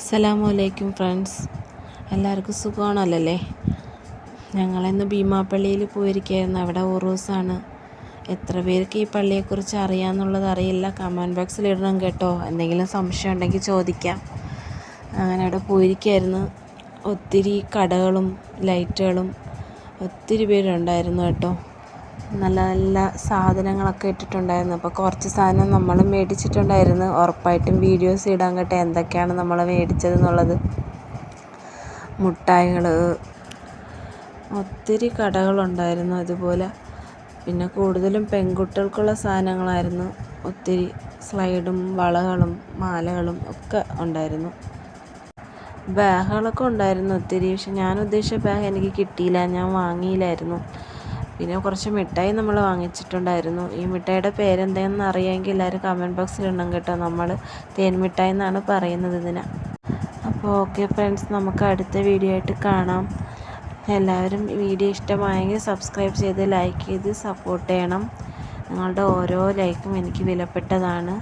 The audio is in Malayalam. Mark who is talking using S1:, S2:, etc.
S1: അസ്സലാമു അലൈക്കും ഫ്രണ്ട്സ്. എല്ലാവർക്കും സുഖമാണല്ലേ ഞങ്ങളിന്ന് ഭീമാപ്പള്ളിയിൽ പോയിരിക്കുകയായിരുന്നു. അവിടെ ഉറൂസാണ് എത്ര പേർക്ക് ഈ പള്ളിയെക്കുറിച്ച് അറിയാമെന്നുള്ളത് അറിയില്ല. കമന്റ് ബോക്സിൽ ഇടണം കേട്ടോ. എന്തെങ്കിലും സംശയം ഉണ്ടെങ്കിൽ ചോദിക്കാം. അങ്ങനെ അവിടെ പോയിരിക്കുകയായിരുന്നു. ഒത്തിരി കടകളും ലൈറ്റുകളും ഒത്തിരി പേരുണ്ടായിരുന്നു കേട്ടോ. നല്ല നല്ല സാധനങ്ങളൊക്കെ ഇട്ടിട്ടുണ്ടായിരുന്നു. അപ്പോൾ കുറച്ച് സാധനം നമ്മൾ മേടിച്ചിട്ടുണ്ടായിരുന്നു. ഉറപ്പായിട്ടും വീഡിയോസ് ഇടാൻ കേട്ടോ എന്തൊക്കെയാണ് നമ്മൾ മേടിച്ചത് എന്നുള്ളത് മുട്ടായികൾ ഒത്തിരി കടകളുണ്ടായിരുന്നു അതുപോലെ പിന്നെ കൂടുതലും പെൺകുട്ടികൾക്കുള്ള സാധനങ്ങളായിരുന്നു. ഒത്തിരി സ്ലൈഡും വളകളും മാലകളും ഒക്കെ ഉണ്ടായിരുന്നു. ബാഗുകളൊക്കെ ഉണ്ടായിരുന്നു ഒത്തിരി. പക്ഷെ ഞാൻ ഉദ്ദേശിച്ച ബാഗ് എനിക്ക് കിട്ടിയില്ല. ഞാൻ വാങ്ങിയില്ലായിരുന്നു. പിന്നെ കുറച്ച് മിഠായി നമ്മൾ വാങ്ങിച്ചിട്ടുണ്ടായിരുന്നു. ഈ മിഠായിയുടെ പേരെന്താണെന്ന് അറിയാമെങ്കിൽ എല്ലാവരും കമന്റ് ബോക്സിൽ ഇടണം കേട്ടോ. നമ്മൾ തേൻ മിഠായി എന്നാണ് പറയുന്നത് ഇതിന്. അപ്പോൾ ഓക്കെ ഫ്രണ്ട്സ് നമുക്ക് അടുത്ത വീഡിയോ ആയിട്ട് കാണാം. എല്ലാവരും വീഡിയോ ഇഷ്ടമായെങ്കിൽ സബ്സ്ക്രൈബ് ചെയ്ത് ലൈക്ക് ചെയ്ത് സപ്പോർട്ട് ചെയ്യണം. നിങ്ങളുടെ ഓരോ ലൈക്കും എനിക്ക് വിലപ്പെട്ടതാണ്.